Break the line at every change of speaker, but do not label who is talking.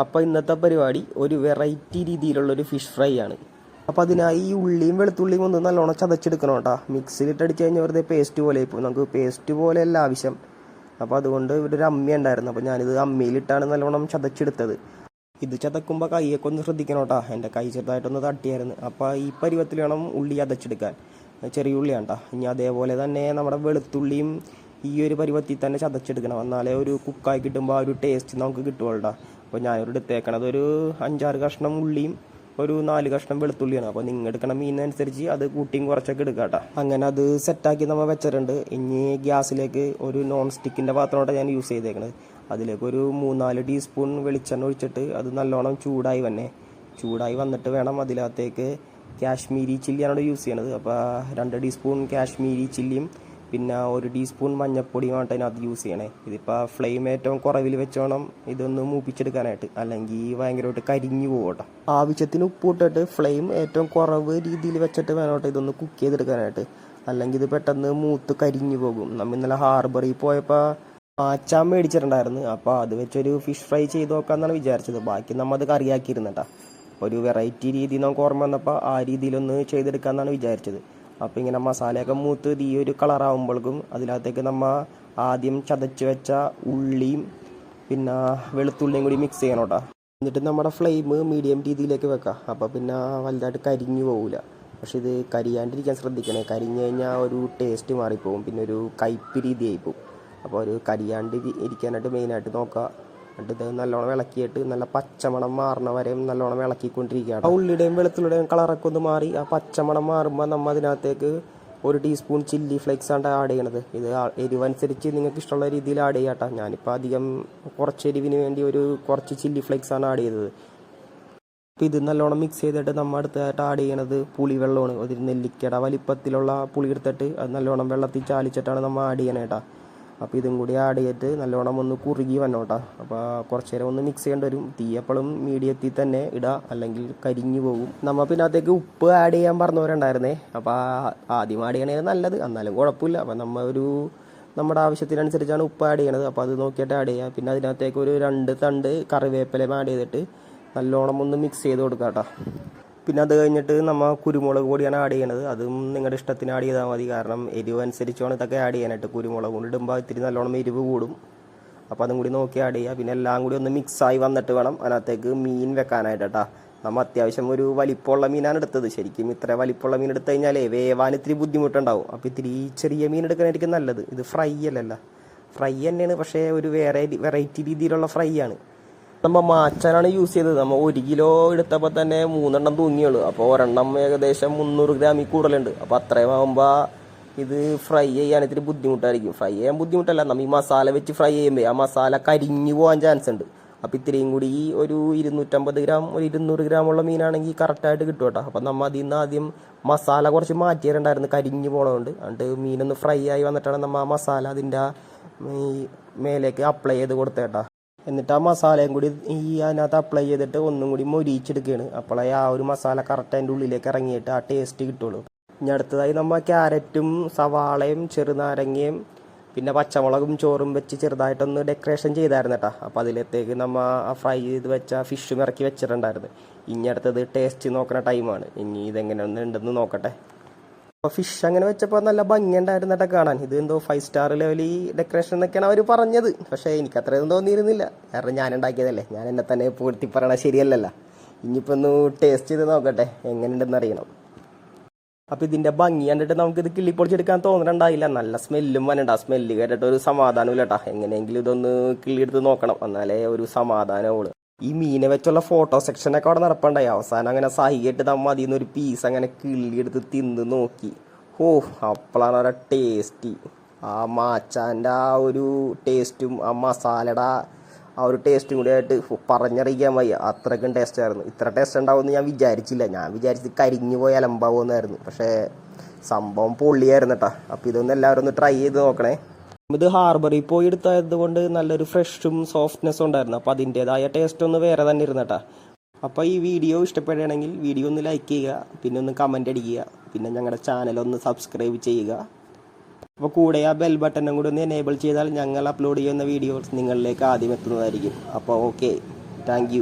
അപ്പോൾ ഇന്നത്തെ പരിപാടി ഒരു വെറൈറ്റി രീതിയിലുള്ള ഒരു ഫിഷ് ഫ്രൈ ആണ്. അപ്പോൾ അതിനായി ഈ ഉള്ളിയും വെളുത്തുള്ളിയും ഒന്ന് നല്ലോണം ചതച്ചെടുക്കണം കേട്ടോ. മിക്സിയിലിട്ട് അടിച്ച് കഴിഞ്ഞാൽ വെറുതെ പേസ്റ്റ് പോലെ ഇപ്പോൾ നമുക്ക് പേസ്റ്റ് പോലെയല്ല ആവശ്യം. അപ്പോൾ അതുകൊണ്ട് ഇവിടെ ഒരു അമ്മി ഉണ്ടായിരുന്നു. അപ്പോൾ ഞാനിത് അമ്മിയിലിട്ടാണ് നല്ലോണം ചതച്ചെടുത്തത്. ഇത് ചതക്കുമ്പോൾ കൈയൊക്കെ ഒന്ന് ശ്രദ്ധിക്കണം കേട്ടോ. എന്റെ കൈ ചെറുതായിട്ടൊന്ന് തട്ടിയായിരുന്നു. അപ്പോൾ ഈ പരുവത്തിൽ വേണം ഉള്ളി ചതച്ചെടുക്കാൻ. ചെറിയ ഉള്ളിയാണ് കേട്ടോ. ഇനി അതേപോലെ തന്നെ നമ്മുടെ വെളുത്തുള്ളിയും ഈ ഒരു പരുവത്തിൽ തന്നെ ചതച്ചെടുക്കണം. എന്നാലേ ഒരു കുക്കായി കിട്ടുമ്പോൾ ആ ഒരു ടേസ്റ്റ് നമുക്ക് കിട്ടുള്ളൂ അപ്പോൾ ഞാനൊരു എടുത്തേക്കണത് ഒരു അഞ്ചാറ് കഷ്ണം ഉള്ളിയും ഒരു നാല് കഷ്ണം വെളുത്തുള്ളിയാണ്. അപ്പോൾ നിങ്ങൾ എടുക്കണ മീനിനനുസരിച്ച് അത് കൂട്ടിയും കുറച്ചൊക്കെ എടുക്കാം കേട്ടോ. അങ്ങനെ അത് സെറ്റാക്കി നമ്മൾ വെച്ചിട്ടുണ്ട്. ഇനി ഗ്യാസിലേക്ക് ഒരു നോൺ സ്റ്റിക്കിന്റെ പാത്രമാണ് ഞാൻ യൂസ് ചെയ്തേക്കണത്. അതിലേക്ക് ഒരു മൂന്നാൽ ടീസ്പൂൺ വെളിച്ചെണ്ണ ഒഴിച്ചിട്ട് അത് നല്ലോണം ചൂടായി വന്നെ. ചൂടായി വന്നിട്ട് വേണം അതിനകത്തേക്ക് കാശ്മീരി ചില്ലിയാണ് യൂസ് ചെയ്യണത്. അപ്പോൾ രണ്ട് ടീസ്പൂൺ കാശ്മീരി ചില്ലിയും പിന്നെ ഒരു ടീസ്പൂൺ മഞ്ഞപ്പൊടിയുമായിട്ട് അതിനകത്ത് യൂസ് ചെയ്യണേ. ഇതിപ്പോൾ ഫ്ലെയിം ഏറ്റവും കുറവിൽ വെച്ചോണം ഇതൊന്ന് മൂപ്പിച്ചെടുക്കാനായിട്ട്. അല്ലെങ്കിൽ ഭയങ്കരമായിട്ട് കരിഞ്ഞു പോകട്ടെ ആവശ്യത്തിന് ഉപ്പ് ഇട്ടിട്ട് ഫ്ലെയിം ഏറ്റവും കുറവ് രീതിയിൽ വെച്ചിട്ട് വേണോട്ടെ ഇതൊന്ന് കുക്ക് ചെയ്തെടുക്കാനായിട്ട്. അല്ലെങ്കിൽ ഇത് പെട്ടെന്ന് മൂത്ത് കരിഞ്ഞു പോകും. നമ്മൾ ഇന്നലെ ഹാർബറിൽ പോയപ്പോൾ മാച്ചാൻ മേടിച്ചിട്ടുണ്ടായിരുന്നു. അപ്പോൾ അത് വെച്ചൊരു ഫിഷ് ഫ്രൈ ചെയ്ത് നോക്കാമെന്നാണ് വിചാരിച്ചത്. ബാക്കി നമ്മൾ അത് കറിയാക്കിയിരുന്നട്ടാ ഒരു വെറൈറ്റി രീതി നമുക്ക് ഓർമ്മ വന്നപ്പോൾ ആ രീതിയിലൊന്ന് ചെയ്തെടുക്കാമെന്നാണ് വിചാരിച്ചത്. അപ്പോൾ ഇങ്ങനെ മസാലയൊക്കെ മൂത്ത് ഈ ഒരു കളറാകുമ്പോഴേക്കും അതിനകത്തേക്ക് നമ്മൾ ആദ്യം ചതച്ച് വെച്ച ഉള്ളിയും പിന്നെ വെളുത്തുള്ളിയും കൂടി മിക്സ് ചെയ്യണം കേട്ടോ എന്നിട്ട് നമ്മുടെ ഫ്ലെയിം മീഡിയം രീതിയിലേക്ക് വെക്കാം. അപ്പോൾ പിന്നെ വലുതായിട്ട് കരിഞ്ഞു പോകില്ല പക്ഷെ ഇത് കരിയാണ്ടിരിക്കാൻ ശ്രദ്ധിക്കണേ. കരിഞ്ഞു കഴിഞ്ഞാൽ ഒരു ടേസ്റ്റ് മാറിപ്പോകും പിന്നെ ഒരു കയ്പ് പോകും അപ്പോൾ ഒരു കരിയാണ്ട് ഇരി- ഇരിക്കാനായിട്ട് മെയിനായിട്ട് നോക്കുക എന്നിട്ട് ഇത് നല്ലോണം ഇളക്കിയിട്ട് നല്ല പച്ചമണം മാറണ വരെയും നല്ലോണം ഇളക്കിക്കൊണ്ടിരിക്കുകയാണ് ആ ഉള്ളിയുടെയും വെളുത്തുള്ളിയുടെയും കളറൊക്കെ ഒന്ന് മാറി ആ പച്ചമണം മാറുമ്പോൾ നമ്മൾ അതിനകത്തേക്ക് ഒരു ടീസ്പൂൺ ചില്ലി ഫ്ലേക്സ് ആണ് ആഡ് ചെയ്യണത്. ഇത് എരിവനുസരിച്ച് നിങ്ങൾക്ക് ഇഷ്ടമുള്ള രീതിയിൽ ആഡ് ചെയ്യാട്ടോ ഞാനിപ്പോൾ അധികം കുറച്ച് എരിവിന് വേണ്ടി ഒരു കുറച്ച് ചില്ലി ഫ്ലേക്സ് ആണ് ആഡ് ചെയ്തത്. അപ്പോൾ ഇത് നല്ലോണം മിക്സ് ചെയ്തിട്ട് നമ്മൾ അടുത്തായിട്ട് ആഡ് ചെയ്യണത് പുളിവെള്ളമാണ്. ഒരു നെല്ലിക്കട വലിപ്പത്തിലുള്ള പുളി എടുത്തിട്ട് അത് നല്ലോണം വെള്ളത്തിൽ ചാലിച്ചിട്ടാണ് നമ്മൾ ആഡ് ചെയ്യണേട്ടാ അപ്പോൾ ഇതും കൂടി ആഡ് ചെയ്തിട്ട് നല്ലോണം ഒന്ന് കുറുകി വന്നോട്ടാ. അപ്പോൾ കുറച്ച് നേരം ഒന്ന് മിക്സ് ചെയ്യേണ്ടി വരും. തീ എപ്പോഴും മീഡിയത്തിൽ തന്നെ ഇടുക അല്ലെങ്കിൽ കരിഞ്ഞു പോകും. നമ്മൾ പിന്നെ അതേക്ക് ഉപ്പ് ആഡ് ചെയ്യാൻ പറഞ്ഞവരുണ്ടായിരുന്നേ. അപ്പോൾ ആദ്യം ആഡ് ചെയ്യണേ നല്ലത്. എന്നാലും കുഴപ്പമില്ല. അപ്പോൾ നമ്മൾ ഒരു നമ്മുടെ ആവശ്യത്തിനനുസരിച്ചാണ് ഉപ്പ് ആഡ് ചെയ്യണത്. അപ്പോൾ അത് നോക്കിയിട്ട് ആഡ് ചെയ്യുക പിന്നെ അതിനകത്തേക്ക് ഒരു രണ്ട് തണ്ട് കറിവേപ്പിലയും ആഡ് ചെയ്തിട്ട് നല്ലോണം ഒന്ന് മിക്സ് ചെയ്ത് കൊടുക്കാം കേട്ടോ പിന്നെ അത് കഴിഞ്ഞിട്ട് നമ്മൾ കുരുമുളക് പൊടിയാണ് ആഡ് ചെയ്യണത്. അതും നിങ്ങളുടെ ഇഷ്ടത്തിന് ആഡ് ചെയ്താൽ മതി. കാരണം എരിവ് അനുസരിച്ചാണ് ഇതൊക്കെ ആഡ് ചെയ്യാനായിട്ട് കുരുമുളക് കൊണ്ട് ഇടുമ്പോൾ ഇത്തിരി നല്ലോണം എരിവ് കൂടും. അപ്പോൾ അതും കൂടി നോക്കി ആഡ് ചെയ്യുക പിന്നെ എല്ലാം കൂടി ഒന്ന് മിക്സായി വന്നിട്ട് വേണം അതിനകത്തേക്ക് മീൻ വെക്കാനായിട്ട് കേട്ടോ നമ്മൾ അത്യാവശ്യം ഒരു വലിപ്പമുള്ള മീനാണ് എടുത്തത്. ശരിക്കും ഇത്ര വലിപ്പമുള്ള മീൻ എടുത്തു കഴിഞ്ഞാലേ വേവാൻ ഇത്തിരി ബുദ്ധിമുട്ടുണ്ടാവും. അപ്പോൾ ഇത്തിരി ചെറിയ മീൻ എടുക്കാനായിരിക്കും നല്ലത്. ഇത് ഫ്രൈ അല്ലല്ല. ഫ്രൈ തന്നെയാണ് പക്ഷേ ഒരു വേറെ വെറൈറ്റി രീതിയിലുള്ള ഫ്രൈ ആണ്. നമ്മ മാച്ചാനാണ് യൂസ് ചെയ്തത്. നമ്മ ഒരു കിലോ എടുത്തപ്പോൾ തന്നെ മൂന്നെണ്ണം തൂങ്ങിയുള്ളൂ. അപ്പോൾ ഒരെണ്ണം ഏകദേശം മുന്നൂറ് ഗ്രാമിൽ കൂടുതലുണ്ട്. അപ്പോൾ അത്രയും ആകുമ്പോൾ ഇത് ഫ്രൈ ചെയ്യാൻ ഇത്തിരി ബുദ്ധിമുട്ടായിരിക്കും. ഫ്രൈ ചെയ്യാൻ ബുദ്ധിമുട്ടല്ല. നമ്മൾ ഈ മസാല വെച്ച് ഫ്രൈ ചെയ്യുമ്പോൾ ആ മസാല കരിഞ്ഞു പോകാൻ ചാൻസ് ഉണ്ട്. അപ്പോൾ ഇത്രയും കൂടി ഒരു ഇരുന്നൂറ്റമ്പത് ഗ്രാം ഒരു ഇരുന്നൂറ് ഗ്രാമുള്ള മീനാണെങ്കിൽ കറക്റ്റായിട്ട് കിട്ടും കേട്ടോ. അപ്പം നമ്മൾ അതിൽ നിന്ന് ആദ്യം മസാല കുറച്ച് മാറ്റിയിട്ടുണ്ടായിരുന്നു കരിഞ്ഞു പോണതുകൊണ്ട് അതുകൊണ്ട് മീനൊന്ന് ഫ്രൈ ആയി വന്നിട്ടാണ് നമ്മൾ ആ മസാല അതിന്റെ ഈ മേലേക്ക് അപ്ലൈ ചെയ്ത് കൊടുത്തേട്ടാ എന്നിട്ട് ആ മസാലയും കൂടി ഈ അതിനകത്ത് അപ്ലൈ ചെയ്തിട്ട് ഒന്നും കൂടി മൊരിച്ചെടുക്കുകയാണ് അപ്പോഴേ ആ ഒരു മസാല കറക്റ്റ് അതിന്റെ ഉള്ളിലേക്ക് ഇറങ്ങിയിട്ട് ആ ടേസ്റ്റ് കിട്ടുള്ളൂ. ഇനി അടുത്തതായി നമ്മൾ ക്യാരറ്റും സവാളയും ചെറുനാരങ്ങയും പിന്നെ പച്ചമുളകും ചോറും വെച്ച് ചെറുതായിട്ടൊന്ന് ഡെക്കറേഷൻ ചെയ്തായിരുന്നു കേട്ടോ അപ്പോൾ അതിലത്തേക്ക് നമ്മൾ ആ ഫ്രൈ ചെയ്ത് വെച്ച ഫിഷും ഇറക്കി വെച്ചിട്ടുണ്ടായിരുന്നു. ഇനി അടുത്തത് ടേസ്റ്റ് നോക്കുന്ന ടൈമാണ് ഇനി ഇതെങ്ങനെ ഉണ്ടെന്ന് നോക്കട്ടെ. അപ്പോൾ ഫിഷ് അങ്ങനെ വെച്ചപ്പോൾ നല്ല ഭംഗിയുണ്ടായിരുന്നു കേട്ടോ കാണാൻ. ഇത് എന്തോ ഫൈവ് സ്റ്റാർ ലെവലിൽ ഡെക്കറേഷൻ എന്നൊക്കെയാണ് അവർ പറഞ്ഞത്. പക്ഷേ എനിക്ക് അത്രയൊന്നും തോന്നിയിരുന്നില്ല. കാരണം ഞാൻ ഉണ്ടാക്കിയതല്ലേ. ഞാൻ എന്നെ തന്നെ പൂർത്തി പറയണത് ശരിയല്ലല്ലോ. ഇനിയിപ്പോൾ ഒന്ന് ടേസ്റ്റ് ചെയ്ത് നോക്കട്ടെ. എങ്ങനെയുണ്ടെന്ന് അറിയണം. അപ്പോൾ ഇതിന്റെ ഭംഗി കണ്ടിട്ട് നമുക്ക് ഇത് കിള്ളിപ്പൊളിച്ചെടുക്കാൻ തോന്നുന്നുണ്ടായില്ല നല്ല സ്മെല്ലും വരണ്ട സ്മെല്ല് കേട്ടിട്ട് ഒരു സമാധാനമില്ല കേട്ടോ. എങ്ങനെയെങ്കിലും ഇതൊന്ന് കിള്ളിയെടുത്ത് നോക്കണം. എന്നാലേ ഒരു സമാധാനമുള്ളൂ ഈ മീനെ വെച്ചുള്ള ഫോട്ടോ സെക്ഷനൊക്കെ അവിടെ നടപ്പുണ്ടായി. അവസാനം അങ്ങനെ സഹിയിട്ട് നമ്മ അതിൽ നിന്ന് ഒരു പീസ് അങ്ങനെ കിള്ളിയെടുത്ത് തിന്ന് നോക്കി. ഓ അപ്പോഴാണ് ഒരു ടേസ്റ്റ് ആ മാച്ചാന്റെ ആ ഒരു ടേസ്റ്റും ആ മസാലയുടെ ആ- ഒരു ടേസ്റ്റും കൂടി ആയിട്ട് പറഞ്ഞറിയിക്കാൻ വയ്യ. അത്രയ്ക്കും ടേസ്റ്റ് ആയിരുന്നു. ഇത്ര ടേസ്റ്റ് ഉണ്ടാവുമെന്ന് ഞാൻ വിചാരിച്ചില്ല. ഞാൻ വിചാരിച്ചത് കരിഞ്ഞു പോയ അലമ്പാവുമെന്നായിരുന്നു പക്ഷേ സംഭവം പൊള്ളിയായിരുന്നു കേട്ടോ അപ്പോൾ ഇതൊന്നും എല്ലാവരും ഒന്ന് ട്രൈ ചെയ്ത് നോക്കണേ. ഇത് ഹാർബറിൽ പോയി എടുത്തത് കൊണ്ട് നല്ലൊരു ഫ്രഷും സോഫ്റ്റ്നെസ്സും ഉണ്ടായിരുന്നു. അപ്പോൾ അതിന്റെതായ ടേസ്റ്റ് ഒന്ന് വേറെ തന്നെ ഇരുന്നു കേട്ടോ. അപ്പോൾ ഈ വീഡിയോ ഇഷ്ടപ്പെടുകയാണെങ്കിൽ വീഡിയോ ഒന്ന് ലൈക്ക് ചെയ്യുക പിന്നെ ഒന്ന് കമന്റ് അടിക്കുക പിന്നെ ഞങ്ങളുടെ ചാനൽ ഒന്ന് സബ്സ്ക്രൈബ് ചെയ്യുക. അപ്പോൾ കൂടെ ആ ബെൽ ബട്ടനും കൂടി ഒന്ന് എനേബിൾ ചെയ്താൽ ഞങ്ങൾ അപ്ലോഡ് ചെയ്യുന്ന വീഡിയോസ് നിങ്ങളിലേക്ക് ആദ്യം എത്തുന്നതായിരിക്കും. അപ്പോൾ ഓക്കെ താങ്ക്